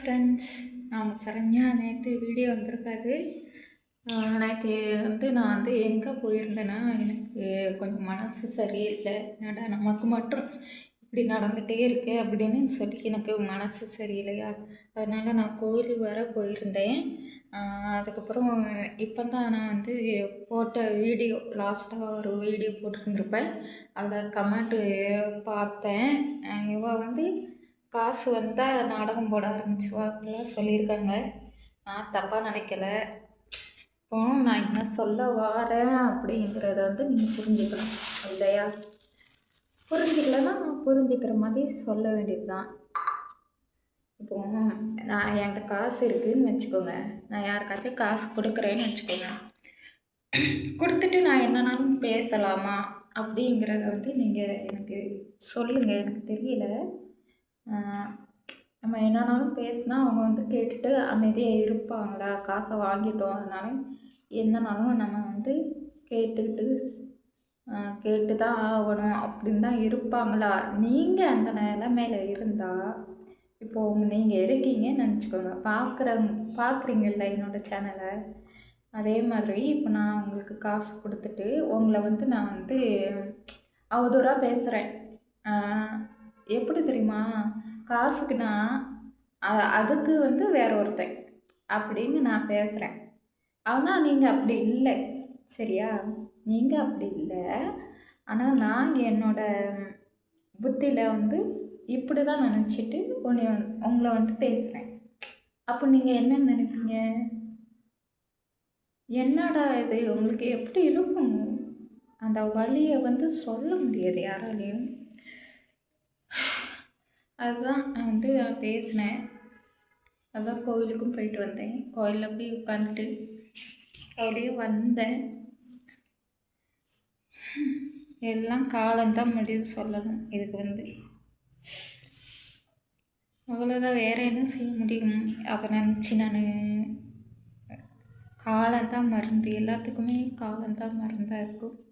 Friends நாங்கள் சரண்யா நேற்று video வந்திருக்காது. நேற்று வந்து நான் வந்து எங்கே போயிருந்தேன்னா எனக்கு கொஞ்சம் மனசு சரியில்லை. என்னடா நமக்கு மட்டும் இப்படி நடந்துகிட்டே இருக்கு அப்படின்னு சொல்லி எனக்கு மனசு சரியில்லையா? அதனால் நான் கோயில் வர போயிருந்தேன். அதுக்கப்புறம் இப்போ தான் நான் வந்து போட்ட வீடியோ லாஸ்ட்டாக ஒரு வீடியோ போட்டிருந்துருப்பேன். அதில் கமெண்ட்டு பார்த்தேன். இவள் வந்து காசு வந்தால் நாடகம் போட ஆரம்பிச்சுவா அப்படிலாம் சொல்லியிருக்காங்க. நான் தப்பாக நினைக்கல. இப்போ நான் என்ன சொல்ல வாரேன் அப்படிங்கிறத வந்து நீங்கள் புரிஞ்சுக்கலாம் இல்லையா? புரிஞ்சிக்கலன்னா நான் புரிஞ்சுக்கிற மாதிரி சொல்ல வேண்டியது தான் இப்போ நான் என்கிட்ட காசு இருக்குதுன்னு வச்சுக்கோங்க. நான் யாருக்காச்சும் காசு கொடுக்குறேன்னு வச்சுக்கோங்க. கொடுத்துட்டு நான் என்னன்னாலும் பேசலாமா அப்படிங்கிறத வந்து நீங்கள் எனக்கு சொல்லுங்கள் எனக்கு தெரியல. நம்ம என்னன்னாலும் பேசினா அவங்க வந்து கேட்டுட்டு அமைதியாக இருப்பாங்களா? காசை வாங்கிட்டோம் அதனால என்னன்னாலும் நம்ம வந்து கேட்டுக்கிட்டு கேட்டு தான் ஆகணும் அப்படின்னு தான் இருப்பாங்களா? நீங்கள் அந்த நிலமையில இருந்தால் இப்போது நீங்கள் இருக்கீங்கன்னு நினச்சிக்கோங்க. பார்க்குறவங்க பார்க்குறீங்கள்ல என்னோடய சேனலை? அதே மாதிரி இப்போ நான் உங்களுக்கு காசு கொடுத்துட்டு உங்களை வந்து நான் வந்து அவதூறாக பேசுகிறேன் எப்படி தெரியுமா? காசுக்குன்னா அதுக்கு வந்து வேற ஒருத்தன் அப்படின்னு நான் பேசுகிறேன் ஆனால் நீங்கள் அப்படி இல்லை. சரியா? நீங்கள் அப்படி இல்லை. ஆனால் நான் என்னோட புத்தியில் வந்து இப்படி தான் நினச்சிட்டு உன்னை உங்களை வந்து பேசுகிறேன் அப்போ நீங்கள் என்ன நினைப்பீங்க? என்னடா இது? உங்களுக்கு எப்படி இருக்கும்? அந்த வழியை வந்து சொல்ல முடியாது யாராலையும். அதுதான் நான் வந்து நான் பேசினேன். அதான் கோவிலுக்கும் போயிட்டு வந்தேன். கோயிலில் போய் உட்காந்துட்டு அப்படியே வந்தேன். எல்லாம் காலம்தான் முடிவு சொல்லணும். இதுக்கு வந்து அவ்வளோதான் வேறு என்ன செய்ய முடியும்? அதை நினச்சி நான் காலம்தான் மருந்து எல்லாத்துக்குமே காலம்தான் மருந்தாக இருக்கும்.